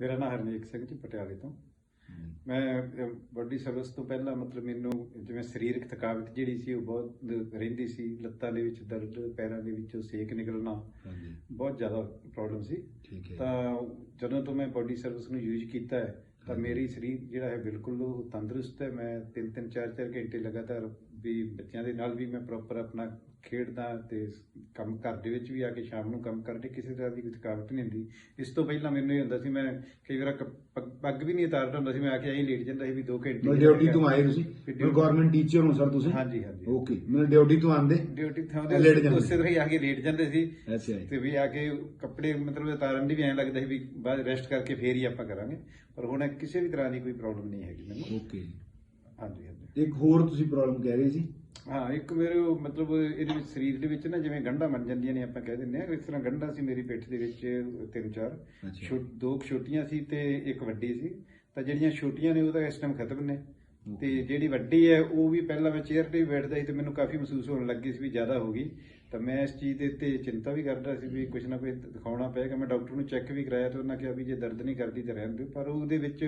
ਮੇਰਾ ਨਾਮ ਹਰਨੇਕ ਸਿੰਘ ਜੀ ਪਟਿਆਲੇ ਤੋਂ। ਮੈਂ ਬਾਡੀ ਸਰਵਿਸ ਤੋਂ ਪਹਿਲਾਂ ਮਤਲਬ ਮੈਨੂੰ ਜਿਵੇਂ ਸਰੀਰਕ ਥਕਾਵਟ ਜਿਹੜੀ ਸੀ ਉਹ ਬਹੁਤ ਰਹਿੰਦੀ ਸੀ। ਲੱਤਾਂ ਦੇ ਵਿੱਚ ਦਰਦ ਪੈਰਾਂ ਦੇ ਵਿੱਚੋਂ ਸੇਕ ਨਿਕਲਣਾ ਬਹੁਤ ਜ਼ਿਆਦਾ ਪ੍ਰੋਬਲਮ ਸੀ। ਤਾਂ ਜਦੋਂ ਤੋਂ ਮੈਂ ਬਾਡੀ ਸਰਵਿਸ ਨੂੰ ਯੂਜ਼ ਕੀਤਾ ਹੈ ਤਾਂ। ਮੇਰੀ ਸਰੀਰ ਜਿਹੜਾ ਹੈ ਬਿਲਕੁਲ ਉਹ ਤੰਦਰੁਸਤ ਹੈ। ਮੈਂ 3-3 4-4 ਘੰਟੇ ਲਗਾਤਾਰ ਵੀ ਬੱਚਿਆਂ ਦੇ ਨਾਲ ਵੀ ਮੈਂ ਪ੍ਰੋਪਰ ਆਪਣਾ ਖੇਡਦਾ ਤੇ ਕੰਮ ਘਰ ਦੇ ਵਿੱਚ ਵੀ ਆ ਕੇ ਸ਼ਾਮ ਨੂੰ ਕੰਮ ਕਰਦੇ ਕਿਸੇ ਤਰ੍ਹਾਂ ਦੀ ਕੋਈ ਥਕਾਵਟ ਨਹੀਂ ਹੁੰਦੀ। ਇਸ ਤੋਂ ਪਹਿਲਾਂ ਮੈਨੂੰ ਇਹ ਹੁੰਦਾ ਸੀ ਮੈਂ ਕਈ ਵਾਰ ਪੱਗ ਵੀ ਨਹੀਂ ਉਤਾਰਦਾ ਹੁੰਦਾ ਸੀ ਮੈਂ ਆ ਕੇ ਐਂ ਲੇਟ ਜਾਂਦਾ ਸੀ ਵੀ 2 ਘੰਟੇ ਮਤਲਬ ਡਿਊਟੀ ਤੋਂ ਆਏ ਤੁਸੀਂ? ਮਤਲਬ ਗਵਰਨਮੈਂਟ ਟੀਚਰ ਹੋ ਸਰ ਤੁਸੀਂ? ਹਾਂਜੀ ਹਾਂਜੀ। ਓਕੇ ਮਤਲਬ ਡਿਊਟੀ ਤੋਂ ਆਂਦੇ ਡਿਊਟੀ ਥਾਂ ਲੇਟ ਦੇ ਜਾਂਦੇ। ਉਸੇ ਤਰ੍ਹਾਂ ਹੀ ਆ ਕੇ ਲੇਟ ਜਾਂਦੇ ਸੀ। ਅੱਛਾ ਤੇ ਵੀ ਆ ਕੇ ਕੱਪੜੇ ਮਤਲਬ ਉਤਾਰਨ ਦੀ ਵੀ ਐਂ ਲੱਗਦਾ ਸੀ ਵੀ ਬਾਅਦ ਰੈਸਟ ਕਰਕੇ ਫੇਰ ਹੀ ਆਪਾਂ ਕਰਾਂਗੇ। ਪਰ ਹੁਣ ਕਿਸੇ ਵੀ ਤਰ੍ਹਾਂ ਦੀ ਕੋਈ ਪ੍ਰੋਬਲਮ ਨਹੀਂ ਹੈਗੀ ਮੈਨੂੰ। ਓਕੇ ਹਾਂਜੀ ਹਾਂਜੀ। ਇੱਕ ਹੋਰ ਤੁਸੀਂ ਪ੍ਰੋਬਲਮ ਕਹਿ ਰਹੇ ਸੀ? ਹਾਂ ਇੱਕ ਮੇਰੇ ਉਹ ਮਤਲਬ ਇਹਦੇ ਵਿੱਚ ਸਰੀਰ ਦੇ ਵਿੱਚ ਨਾ ਜਿਵੇਂ ਗੰਢਾਂ ਬਣ ਜਾਂਦੀਆਂ ਨੇ ਆਪਾਂ ਕਹਿ ਦਿੰਦੇ ਆ ਇਸ ਤਰ੍ਹਾਂ ਗੰਢਾਂ ਸੀ ਮੇਰੀ ਪਿੱਠ ਦੇ ਵਿੱਚ ਤਿੰਨ ਚਾਰ। ਦੋ ਛੋਟੀਆਂ ਸੀ ਤੇ ਇੱਕ ਵੱਡੀ ਸੀ। ਤਾਂ ਜਿਹੜੀਆਂ ਛੋਟੀਆਂ ਨੇ ਉਹ ਤਾਂ ਇਸ ਟਾਈਮ ਖਤਮ ਨੇ। ਤੇ ਜਿਹੜੀ ਵੱਡੀ ਹੈ ਉਹ ਵੀ ਪਹਿਲਾਂ ਮੈਂ ਚੇਅਰ ਤੇ ਬੈਠਦਾ ਸੀ ਤੇ ਮੈਨੂੰ ਕਾਫੀ ਮਹਿਸੂਸ ਹੋਣ ਲੱਗੀ ਸੀ ਵੀ ਜ਼ਿਆਦਾ ਹੋ ਗਈ। ਤਾਂ ਮੈਂ ਇਸ ਚੀਜ਼ ਦੇ ਉੱਤੇ ਚਿੰਤਾ ਵੀ ਕਰਦਾ ਸੀ ਵੀ ਕੁਝ ਨਾ ਕੁਝ ਦਿਖਾਉਣਾ ਪਏਗਾ। ਮੈਂ ਡਾਕਟਰ ਨੂੰ ਚੈੱਕ ਵੀ ਕਰਾਇਆ ਤੇ ਉਹਨਾਂ ਕਿਹਾ ਵੀ ਜੇ ਦਰਦ ਨਹੀਂ ਕਰਦੀ ਤਾਂ ਰਹਿਣ ਦਿਓ। ਪਰ ਉਹਦੇ ਵਿੱਚ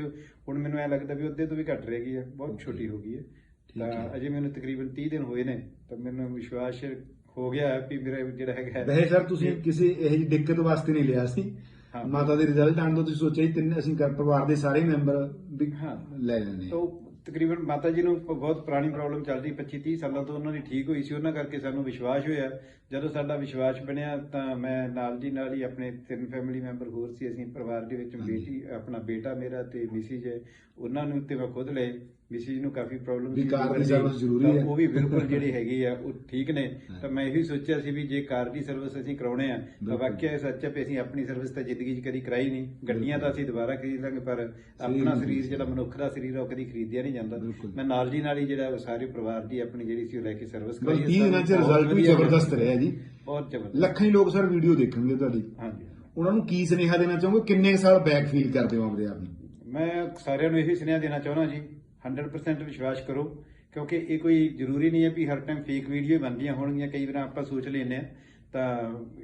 ਹੁਣ ਮੈਨੂੰ ਐ ਲੱਗਦਾ ਵੀ ਉਹਦੇ ਤੋਂ ਵੀ ਘਟ ਰਹਿ ਗਈ ਹੈ ਬਹੁਤ. ਛੋਟੀ ਹੋ ਗਈ ਹੈ। ਤਾਂ। ਅਜੇ ਮੈਨੂੰ ਤਕਰੀਬਨ 30 ਦਿਨ ਹੋਏ ਨੇ ਤਾਂ ਮੈਨੂੰ ਵਿਸ਼ਵਾਸ ਹੋ ਗਿਆ ਹੈ ਵੀ ਮੇਰਾ ਜਿਹੜਾ ਹੈਗਾ ਵੈਸੇ ਸਰ ਤੁਸੀਂ ਕਿਸੇ ਇਹੋ ਜਿਹੀ ਦਿੱਕਤ ਵਾਸਤੇ ਨਹੀਂ ਲਿਆ ਸੀ। ਮਾਤਾ ਦੇ ਰਿਜ਼ਲਟ ਆਉਣ ਤੋਂ ਤੁਸੀਂ ਸੋਚਿਆ ਸੀ ਤਿੰਨ ਅਸੀਂ ਘਰ ਪਰਿਵਾਰ ਦੇ ਸਾਰੇ ਮੈਂਬਰ ਵੀ ਹਾਂ। ਲੈ ਲੈਣੇ ਤਾਂ ਤਕਰੀਬਨ ਮਾਤਾ ਜੀ ਨੂੰ ਬਹੁਤ ਪੁਰਾਣੀ ਪ੍ਰੋਬਲਮ ਚੱਲ ਰਹੀ 25 30 ਸਾਲਾਂ ਤੋਂ ਉਹਨਾਂ ਦੀ ਠੀਕ ਹੋਈ ਸੀ ਉਹਨਾਂ ਕਰਕੇ ਸਾਨੂੰ ਵਿਸ਼ਵਾਸ ਹੋਇਆ ਜਦੋਂ ਸਾਡਾ ਵਿਸ਼ਵਾਸ ਬਣਿਆ ਤਾਂ ਮੈਂ ਨਾਲ ਦੀ ਨਾਲ ਹੀ ਆਪਣੇ ਤਿੰਨ ਫੈਮਿਲੀ ਮੈਂਬਰ ਹੋਰ ਸੀ ਅਸੀਂ ਪਰਿਵਾਰ ਦੇ ਵਿੱਚ। ਬੇਟੀ ਆਪਣਾ ਬੇਟਾ ਮੇਰਾ ਤੇ ਮਿਸਿਜ ਹੈ ਉਹਨਾਂ ਨੂੰ ਤੇ ਮੈਂ ਖੁਦ ਲਏ ਮਿਸਿਜ ਨੂੰ ਕਾਫੀ ਪ੍ਰੋਬਲਮ ਵੀ ਕਾਰ ਦੀ service ਜ਼ਰੂਰੀ ਹੈ। ਉਹ ਵੀ ਬਿਲਕੁਲ ਜਿਹੜੀ ਹੈਗੀ ਆ ਉਹ ਠੀਕ ਨੇ। ਹਾਂ। ਤਾਂ ਮੈਂ ਇਹੀ ਸੋਚਿਆ ਸੀ ਵੀ ਜੇ ਕਾਰ ਦੀ ਸਰਵਿਸ ਅਸੀਂ ਕਰਾਉਣੇ ਆ ਤਾਂ। ਵਾਕਿਆ ਸੱਚ ਹੈ ਅਸੀਂ ਆਪਣੀ ਸਰਵਿਸ ਤਾਂ ਜ਼ਿੰਦਗੀ 'ਚ ਕਦੀ ਕਰਾਈ ਨਹੀਂ। ਗੱਡੀਆਂ ਤਾਂ ਅਸੀਂ ਦੁਬਾਰਾ ਖਰੀਦ ਲਾਂਗੇ ਪਰ ਆਪਣਾ ਸਰੀਰ। ਜਿਹੜਾ ਮਨੁੱਖ ਦਾ ਸਰੀਰ ਉਹ ਕਦੀ ਖਰੀਦਿਆ ਨਹੀਂ ਜਾਂਦਾ। ਮੈਂ ਨਾਲ ਦੀ ਨਾਲ ਹੀ ਜਿਹੜਾ ਸਾਰੇ ਪਰਿਵਾਰ ਦੀ ਆਪਣੀ ਜਿਹੜੀ ਸੀ ਉਹ ਲੈ ਕੇ ਸਰਵਿਸ ਕਰਾਈ 30 ਦਿਨਾਂ ਚ ਰਿਜ਼ਲਟ ਵੀ ਜ਼ਬਰਦਸਤ ਰਿਹਾ ਜੀ। ਬਹੁਤ ਜ਼ਬਰਦਸਤ। ਲੱਖਾਂ ਹੀ ਲੋਕ ਸਰ ਵੀਡੀਓ ਦੇਖਣਗੇ ਤੁਹਾਡੀ। ਹਾਂਜੀ। ਉਹਨਾਂ ਨੂੰ ਕੀ ਸੁਨੇਹਾ ਦੇਣਾ ਚਾਹੋਗੇ? ਕਿੰਨੇ ਸਾਲ ਬੈਕ ਫੀਲ ਕਰਦੇ ਹੋ ਆਪਦੇ ਆਪ ਨੂੰ? ਮੈਂ ਸਾਰਿਆਂ ਨੂੰ ਇਹੀ ਸੁਨੇਹਾ ਦੇਣਾ ਚਾਹੁੰਦਾ ਜੀ 100% ਵਿਸ਼ਵਾਸ ਕਰੋ ਕਿਉਂਕਿ ਇਹ ਕੋਈ ਜ਼ਰੂਰੀ ਨਹੀਂ ਹੈ ਵੀ ਹਰ ਟਾਈਮ ਫੇਕ ਵੀਡੀਓ ਬਣਦੀਆਂ ਹੋਣਗੀਆਂ। ਕਈ ਵਾਰ ਆਪਾਂ ਸੋਚ ਲੈਂਦੇ ਆ ਤਾਂ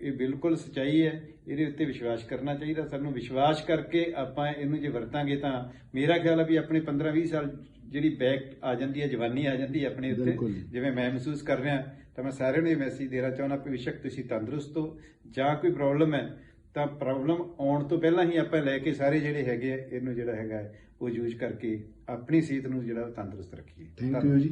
ਇਹ ਬਿਲਕੁਲ ਸਚਾਈ ਹੈ ਇਹਦੇ ਉੱਤੇ ਵਿਸ਼ਵਾਸ ਕਰਨਾ ਚਾਹੀਦਾ। ਸਾਨੂੰ ਵਿਸ਼ਵਾਸ ਕਰਕੇ ਆਪਾਂ ਇਹਨੂੰ ਜੇ ਵਰਤਾਂਗੇ ਤਾਂ ਮੇਰਾ ਖਿਆਲ ਹੈ ਵੀ ਆਪਣੇ 15-20 ਸਾਲ ਜਿਹੜੀ ਬੈਕ ਆ ਜਾਂਦੀ ਹੈ ਜਵਾਨੀ ਆ ਜਾਂਦੀ ਹੈ ਆਪਣੇ ਉੱਤੇ। ਜਿਵੇਂ ਮੈਂ ਮਹਿਸੂਸ ਕਰ ਰਿਹਾ ਤਾਂ ਮੈਂ ਸਾਰਿਆਂ ਨੂੰ ਇਹ ਮੈਸੇਜ ਦੇਣਾ ਚਾਹੁੰਦਾ ਕਿ ਬੇਸ਼ੱਕ ਤੁਸੀਂ ਤੰਦਰੁਸਤ ਹੋ ਜਾਂ ਕੋਈ ਪ੍ਰੋਬਲਮ ਹੈ ਤਾਂ ਪ੍ਰੋਬਲਮ ਆਉਣ ਤੋਂ ਪਹਿਲਾਂ ਹੀ ਆਪਾਂ ਲੈ ਕੇ ਸਾਰੇ ਜਿਹੜੇ ਹੈਗੇ ਆ, ਇਹਨੂੰ ਜਿਹੜਾ ਹੈਗਾ ਉਹ ਯੂਜ਼ ਕਰਕੇ ਆਪਣੀ ਸਿਹਤ ਨੂੰ ਜਿਹੜਾ ਉਹ ਤੰਦਰੁਸਤ ਰੱਖੀਏ। ਥੈਂਕ ਯੂ ਜੀ।